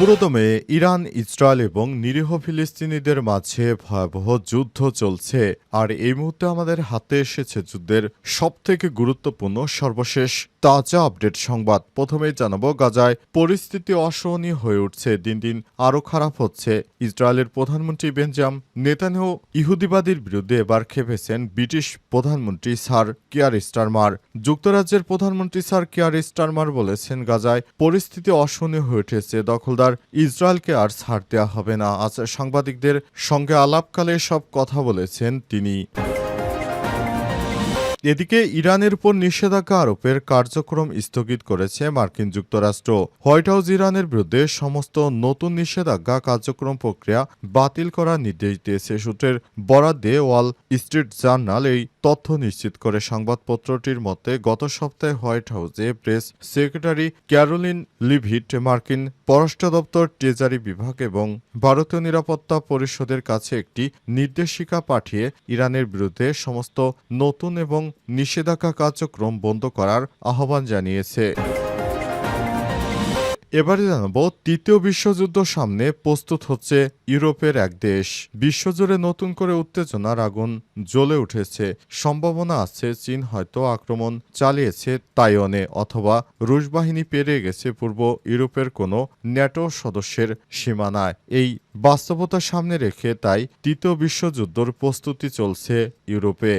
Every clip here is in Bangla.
পুরোদমে ইরান, ইসরায়েল এবং নিরীহ ফিলিস্তিনিদের মাঝে ভয়াবহ যুদ্ধ চলছে। আর এই মুহূর্তে আমাদের হাতে এসেছে যুদ্ধের সবথেকে গুরুত্বপূর্ণ সর্বশেষ তাজা আপডেট সংবাদ। প্রথমেই জানাব, গাজায় পরিস্থিতি অসহনীয় হয়ে উঠছে। দিন দিন আরও খারাপ হচ্ছে। ইসরায়েলের প্রধানমন্ত্রী বেঞ্জাম নেতানেহ ইহুদিবাদীর বিরুদ্ধে এবার খেপেছেন ব্রিটিশ প্রধানমন্ত্রী স্যার কিয়ার স্টারমার। যুক্তরাজ্যের প্রধানমন্ত্রী স্যার কিয়ার স্টারমার বলেছেন, গাজায় পরিস্থিতি অসহনীয় হয়ে উঠেছে। দখলদার ইসরায়েলকে আর ছাড় দেওয়া হবে না। আজ সাংবাদিকদের সঙ্গে আলাপকালে সব কথা বলেছেন তিনি। এদিকে ইরানের উপর নিষেধাজ্ঞা আরোপের কার্যক্রম স্থগিত করেছে মার্কিন যুক্তরাষ্ট্র। হোয়াইট হাউস ইরানের বিরুদ্ধে সমস্ত নতুন নিষেধাজ্ঞা কার্যক্রম প্রক্রিয়া বাতিল করার নির্দেশ দিয়েছে সূত্রের বরাদ দিয়ে ওয়াল স্ট্রিট জার্নাল এই তথ্য নিশ্চিত করে। সংবাদপত্রটির মতে, গত সপ্তাহে হোয়াইট হাউসে প্রেস সেক্রেটারি ক্যারোলিন লিভিট, মার্কিন পররাষ্ট্র দপ্তর, ট্রেজারি বিভাগ এবং ভারতীয় নিরাপত্তা পরিষদের কাছে একটি নির্দেশিকা পাঠিয়ে ইরানের বিরুদ্ধে সমস্ত নতুন এবং নিষেধাজ্ঞা কার্যক্রম বন্ধ করার আহ্বান জানিয়েছে। এবারে জানাব, তৃতীয় বিশ্বযুদ্ধ সামনে প্রস্তুত হচ্ছে ইউরোপের এক দেশ। বিশ্বজুড়ে নতুন করে উত্তেজনার আগুন জ্বলে উঠেছে। সম্ভাবনা আছে চীন হয়তো আক্রমণ চালিয়েছে তাইওয়ানে অথবা রুশ বাহিনী পেরিয়ে গেছে পূর্ব ইউরোপের কোনো ন্যাটো সদস্যের সীমানায়। এই বাস্তবতা সামনে রেখে তাই তৃতীয় বিশ্বযুদ্ধর প্রস্তুতি চলছে ইউরোপে।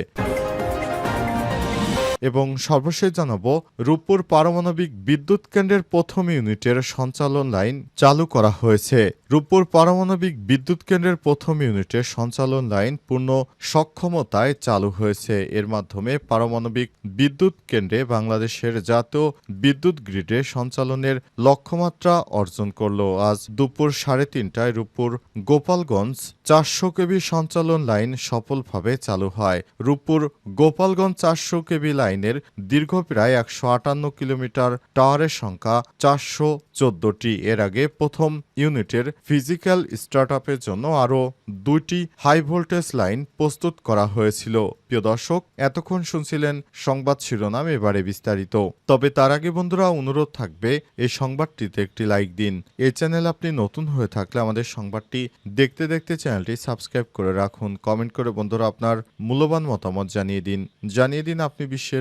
এবং সর্বশেষ জানাব, রূপপুর পারমাণবিক বিদ্যুৎ কেন্দ্রের প্রথম ইউনিটের সঞ্চালন লাইন চালু করা হয়েছে। রূপপুর পারমাণবিক বিদ্যুৎ কেন্দ্রের প্রথম ইউনিটের সঞ্চালন লাইন পূর্ণ সক্ষমতায় চালু হয়েছে। এর মাধ্যমে পারমাণবিক বিদ্যুৎ কেন্দ্রে বাংলাদেশের জাতীয় বিদ্যুৎ গ্রিডে সঞ্চালনের লক্ষ্যমাত্রা অর্জন করল। আজ দুপুর সাড়ে তিনটায় রূপপুর গোপালগঞ্জ চারশো কেবি সঞ্চালন লাইন সফলভাবে চালু হয়। রূপপুর গোপালগঞ্জ চারশো কেবি লাইনের দীর্ঘ প্রায় একশো আটান্ন কিলোমিটার টাওয়ারের সংখ্যা চারশো চোদ্দটি। এর আগে প্রথম ইউনিটের ফিজিক্যাল স্টার্টআপের জন্য আরও দুইটি হাই ভোল্টেজ লাইন প্রস্তুত করা হয়েছিল। প্রিয় দর্শক, এতক্ষণ শুনছিলেন সংবাদ শিরোনাম এবারে বিস্তারিত। তবে তার আগে বন্ধুরা, অনুরোধ থাকবে এই সংবাদটিতে একটি লাইক দিন। এই চ্যানেল আপনি নতুন হয়ে থাকলে আমাদের সংবাদটি দেখতে দেখতে চ্যানেলটি সাবস্ক্রাইব করে রাখুন। কমেন্ট করে বন্ধুরা আপনার মূল্যবান মতামত জানিয়ে দিন। জানিয়ে দিন আপনি বিশ্বের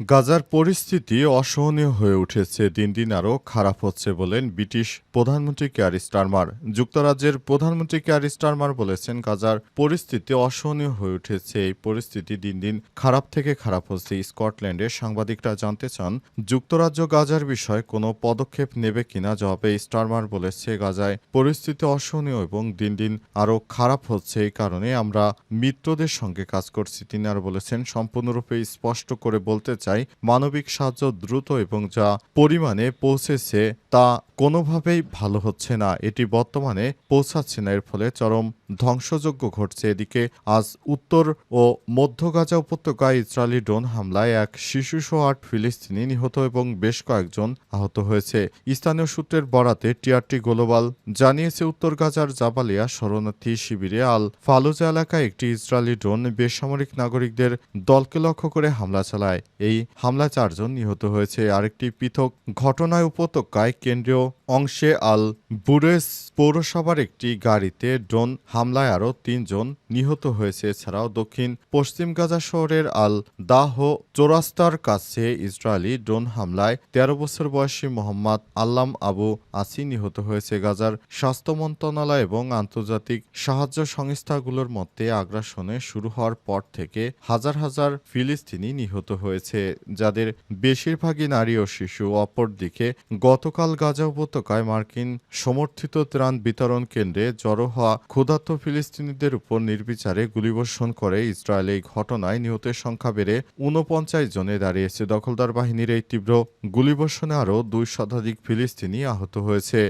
গাজার পরিস্থিতি অসহনীয় হয়ে উঠেছে। দিন দিন আরও খারাপ হচ্ছে বলেন ব্রিটিশ প্রধানমন্ত্রী কেয়ার স্টারমার। যুক্তরাজ্যের প্রধানমন্ত্রী কেয়ার স্টারমার বলেছেন, গাজার পরিস্থিতি অসহনীয় হয়ে উঠেছে। এই পরিস্থিতি দিন দিন খারাপ থেকে খারাপ হচ্ছে। স্কটল্যান্ডের সাংবাদিকরা জানতে চান, যুক্তরাজ্য গাজার বিষয়ে কোনো পদক্ষেপ নেবে কিনা? জবাবে স্টারমার বলেছে, গাজায় পরিস্থিতি অসহনীয় এবং দিন দিন আরও খারাপ হচ্ছে। এই কারণে আমরা মিত্রদের সঙ্গে কাজ করছি। তিনি আর বলেছেন, সম্পূর্ণরূপে স্পষ্ট করে বলতে চাই মানবিক সাহায্য দ্রুত এবং যা পরিমাণে পৌঁছেছে তা কোনোভাবেই ভালো হচ্ছে না। এটি বর্তমানে পৌঁছাচ্ছে না, এর ফলে চরম ধ্বংসযজ্ঞ ঘটছে। এদিকে আজ উত্তর ও মধ্য গাজা উপত্যকায় ইসরায়েলি ড্রোন হামলায় এক শিশুসহ আট ফিলিস্তিনি নিহত এবং বেশ কয়েকজন আহত হয়েছে। স্থানীয় সূত্রের বরাতে টিআরটি গ্লোবাল জানিয়েছে, উত্তর গাজার জাবালিয়া শরণার্থী শিবিরে আল ফালুজা এলাকায় একটি ইসরায়েলি ড্রোন বেসামরিক নাগরিকদের দলকে লক্ষ্য করে হামলা চালায়। এই হামলা চারজন নিহত হয়েছে। আরেকটি পৃথক ঘটনায় উপত্যকায় কেন্দ্রীয় অংশে আল বুরেস পৌরসভার একটি গাড়িতে ড্রোন হামলায় আরও তিনজন নিহত হয়েছে। এছাড়াও দক্ষিণ পশ্চিম গাজা শহরের আল দাহ চোরাস্তার কাছে ইসরায়েলি ড্রোন হামলায় তেরো বছর বয়সী মোহাম্মদ আল্লাম আবু আসি নিহত হয়েছে। গাজার স্বাস্থ্য মন্ত্রণালয় এবং আন্তর্জাতিক সাহায্য সংস্থাগুলোর মধ্যে আগ্রাসনে শুরু হওয়ার পর থেকে হাজার হাজার ফিলিস্তিনি নিহত হয়েছে। যাদের বেশিরভাগই নারী ও শিশু, অপরদিকে গতকাল গাজা উপত্যকায় মার্কিন সমর্থিত ত্রাণ বিতরণ কেন্দ্রে জড়ো হওয়া ক্ষুধার্ত ফিলিস্তিনিদের উপর নির্বিচারে গুলিবর্ষণ করে ইসরায়েল এই ঘটনায় নিহতের সংখ্যা বেড়ে ঊনপঞ্চাশ জনে দাঁড়িয়েছে। দখলদার বাহিনীর এই তীব্র গুলিবর্ষণে আরও দুই শতাধিক ফিলিস্তিনি আহত হয়েছে।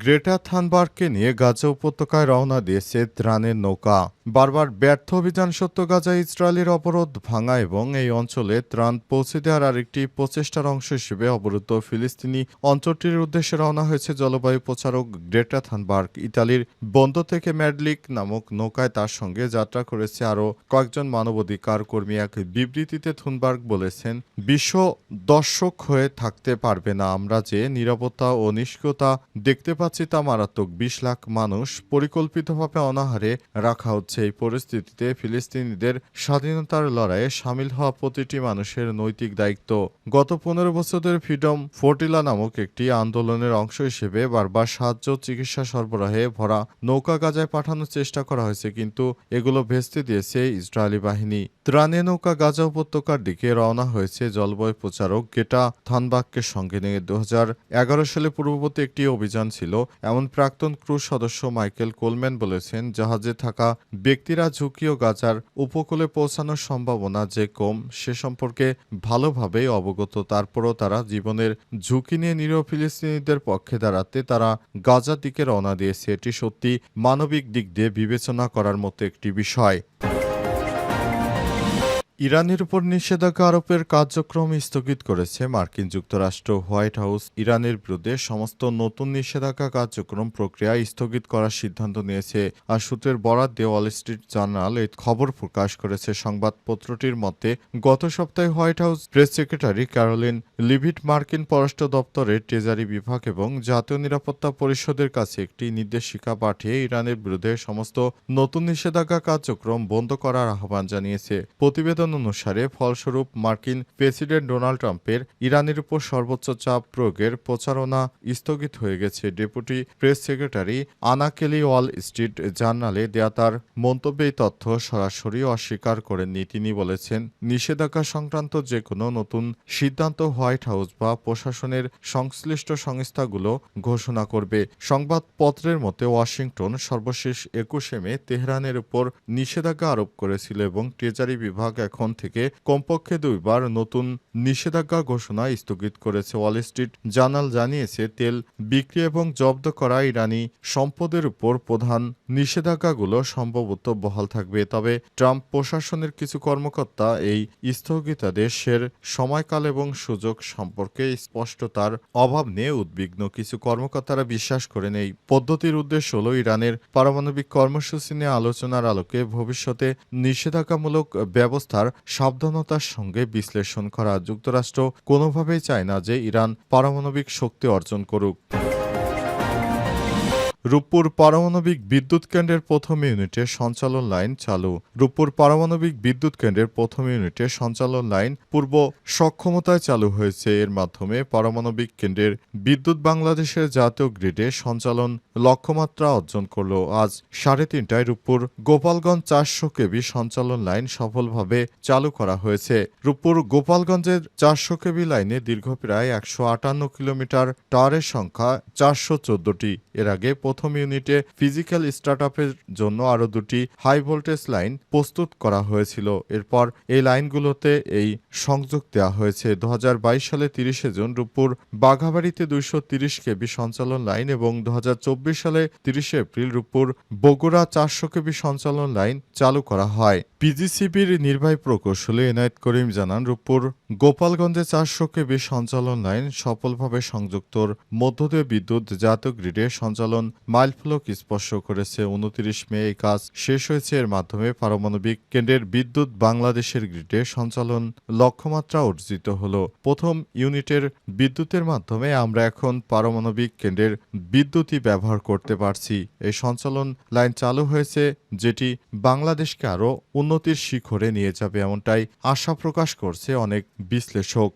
গ্রেটা থানবার্গকে নিয়ে গাজা উপত্যকায় রওনা দিয়েছে ত্রাণের নৌকা। বারবার ব্যর্থ অভিযান সত্য গাজায় ইসরায়েলের অবরোধ ভাঙা এবং এই অঞ্চলে ত্রাণ পৌঁছে দেওয়ার আরেকটি প্রচেষ্টার অংশ হিসেবে অবরুদ্ধ ফিলিস্তিনি অঞ্চলটির উদ্দেশ্যে রওনা হয়েছে জলবায়ু প্রচারক গ্রেটা থানবার্গ, ইতালির বন্দর থেকে ম্যাডলিক নামক নৌকায় তার সঙ্গে যাত্রা করেছে আরও কয়েকজন মানবাধিকার কর্মী। এক বিবৃতিতে থুনবার্গ বলেছেন, বিশ্ব দর্শক হয়ে থাকতে পারবে না আমরা যে নিরাপত্তা ও নিষ্ক্রিয়তা দেখতে পাচ্ছি তা মারাত্মক। বিশ লাখ মানুষ পরিকল্পিতভাবে অনাহারে রাখা হচ্ছে। এই পরিস্থিতিতে ফিলিস্তিনিদের স্বাধীনতার লড়াইয়ে সামিল হওয়া প্রতিটি মানুষের নৈতিক দায়িত্ব। গত পনেরো বছর ধরে ফ্রিডম ফোর্টিলা নামক একটি আন্দোলনের অংশ হিসেবে বারবার সাহায্য চিকিৎসা সরবরাহে ভরা নৌকা গাজায় পাঠানোর চেষ্টা করা হয়েছে, কিন্তু এগুলো ভেস্তে দিয়েছে ইসরায়েলি বাহিনী। ত্রাণে নৌকা গাজা উপত্যকার দিকে রওনা হয়েছে জলবায়ু প্রচারক গেটা থানবাগকে সঙ্গে নিয়ে। দু এগারো সালে পূর্ববর্তী একটি অভিযান ছিল, এমন প্রাক্তন ক্রু সদস্য মাইকেল কোলম্যান বলেছেন, জাহাজে থাকা ব্যক্তিরা ঝুঁকি ও গাজার উপকূলে পৌঁছানোর সম্ভাবনা যে কম, সে সম্পর্কে ভালোভাবেই অবগত। তারপরও তারা জীবনের ঝুঁকি নিয়ে নিরীহ ফিলিস্তিনিদের পক্ষে দাঁড়াতে তারা গাজার দিকে রওনা দিয়েছে। এটি সত্যি মানবিক দিক দিয়ে বিবেচনা করার মতো একটি বিষয়। ইরানের উপর নিষেধাজ্ঞা আরোপের কার্যক্রম স্থগিত করেছে মার্কিন যুক্তরাষ্ট্র হোয়াইট হাউস। ইরানের বিরুদ্ধে সমস্ত নতুন নিষেধাজ্ঞা কার্যক্রম প্রক্রিয়া স্থগিত করার সিদ্ধান্ত নিয়েছে। আর সূত্রের বরাত দিয়ে ওয়াল স্ট্রিট জার্নাল এই খবর প্রকাশ করেছে সংবাদপত্রটির মতে, গত সপ্তাহে White House press secretary Karoline Leavitt মার্কিন পররাষ্ট্র দপ্তরের ট্রেজারি বিভাগ এবং জাতীয় নিরাপত্তা পরিষদের কাছে একটি নির্দেশিকা পাঠিয়ে ইরানের বিরুদ্ধে সমস্ত নতুন নিষেধাজ্ঞা কার্যক্রম বন্ধ করার আহ্বান জানিয়েছে। প্রতিবেদন অনুসারে ফলস্বরূপ মার্কিন প্রেসিডেন্ট ডোনাল্ড ট্রাম্পের ইরানের উপর সর্বোচ্চ চাপ প্রয়োগের প্রচারণা স্থগিত হয়ে গেছে। ডেপুটি প্রেস সেক্রেটারি আনা কেলি ওয়াল স্ট্রিট জার্নালে দেয়া তার মন্তব্যে তথ্য সরাসরি অস্বীকার করেননি। তিনি বলেছেন, নিষেধাজ্ঞা সংক্রান্ত যে কোনো নতুন সিদ্ধান্ত হোয়াইট হাউস বা প্রশাসনের সংশ্লিষ্ট সংস্থাগুলো ঘোষণা করবে। সংবাদপত্রের মতে ওয়াশিংটন সর্বশেষ একুশে মে তেহরানের উপর নিষেধাজ্ঞা আরোপ করেছিল এবং ট্রেজারি বিভাগ এখন থেকে কমপক্ষে দুইবার নতুন নিষেধাজ্ঞা ঘোষণা স্থগিত করেছে ওয়াল স্ট্রিট। জার্নাল জানিয়েছে, তেল বিক্রি এবং জব্দ করা ইরানি সম্পদের উপর প্রধান নিষেধাজ্ঞাগুলো সম্ভবত বহাল থাকবে। তবে ট্রাম্প প্রশাসনের কিছু কর্মকর্তা এই স্থগিতাদেশের সময়কাল এবং সুযোগ সম্পর্কে স্পষ্টতার অভাব নিয়ে উদ্বিগ্ন। কিছু কর্মকর্তারা বিশ্বাস করেন, এই পদ্ধতির উদ্দেশ্য হল ইরানের পারমাণবিক কর্মসূচি নিয়ে আলোচনার আলোকে ভবিষ্যতে নিষেধাজ্ঞামূলক ব্যবস্থার সাবধানতার সঙ্গে বিশ্লেষণ করা। যুক্তরাষ্ট্র কোনোভাবেই চায় না যে ইরান পারমাণবিক শক্তি অর্জন করুক। রূপপুর পারমাণবিক বিদ্যুৎ কেন্দ্রের প্রথম ইউনিটে সঞ্চালন লাইন চালু। রূপপুর পারমাণবিক বিদ্যুৎ কেন্দ্রের প্রথম ইউনিটে সঞ্চালন লাইন পূর্ব সক্ষমতায় চালু হয়েছে। এর মাধ্যমে পারমাণবিক কেন্দ্রের বিদ্যুৎ বাংলাদেশের জাতীয় গ্রিডে সঞ্চালন লক্ষ্যমাত্রা অর্জন করল। আজ সাড়ে তিনটায় রূপপুর গোপালগঞ্জ চারশো কেবি সঞ্চালন লাইন সফলভাবে চালু করা হয়েছে। রূপপুর গোপালগঞ্জের চারশো কেবি লাইনে দীর্ঘ প্রায় একশো আটান্ন কিলোমিটার টাওয়ারের সংখ্যা চারশো চোদ্দটি। এর আগে প্রথম ইউনিটে ফিজিক্যাল স্টার্টআপের জন্য আরও দুটি হাই ভোল্টেজ লাইন প্রস্তুত করা হয়েছিল। এরপর এই লাইনগুলোতে এই সংযোগ দেওয়া হয়েছে। দু সালে তিরিশে জুন রূপপুর বাঘাবাড়িতে দুইশো তিরিশ কেবি সঞ্চালন লাইন এবং দু সালে তিরিশে এপ্রিল রূপপুর বগুড়া চারশো কেবি সঞ্চালন লাইন চালু করা হয়। পিজিসিবির নির্বাহী প্রকৌশলী এনায়েত করিম জানান, রূপপুর গোপালগঞ্জে চারশো কেবি সঞ্চালন লাইন সফলভাবে সংযুক্তর মধ্য দিয়ে বিদ্যুৎ জাতীয় গ্রিডে সঞ্চালন মাইলফলক স্পর্শ করেছে। উনত্রিশ মে এই কাজ শেষ হয়েছে। এর মাধ্যমে পারমাণবিক কেন্দ্রের বিদ্যুৎ বাংলাদেশের গ্রিডে সঞ্চালন লক্ষ্যমাত্রা অর্জিত হল। প্রথম ইউনিটের বিদ্যুতের মাধ্যমে আমরা এখন পারমাণবিক কেন্দ্রের বিদ্যুৎই ব্যবহার করতে পারছি। এই সঞ্চালন লাইন চালু হয়েছে, যেটি বাংলাদেশকে আরও উন্নতির শিখরে নিয়ে যাবে, এমনটাই আশা প্রকাশ করছে অনেক বিশ্লেষক।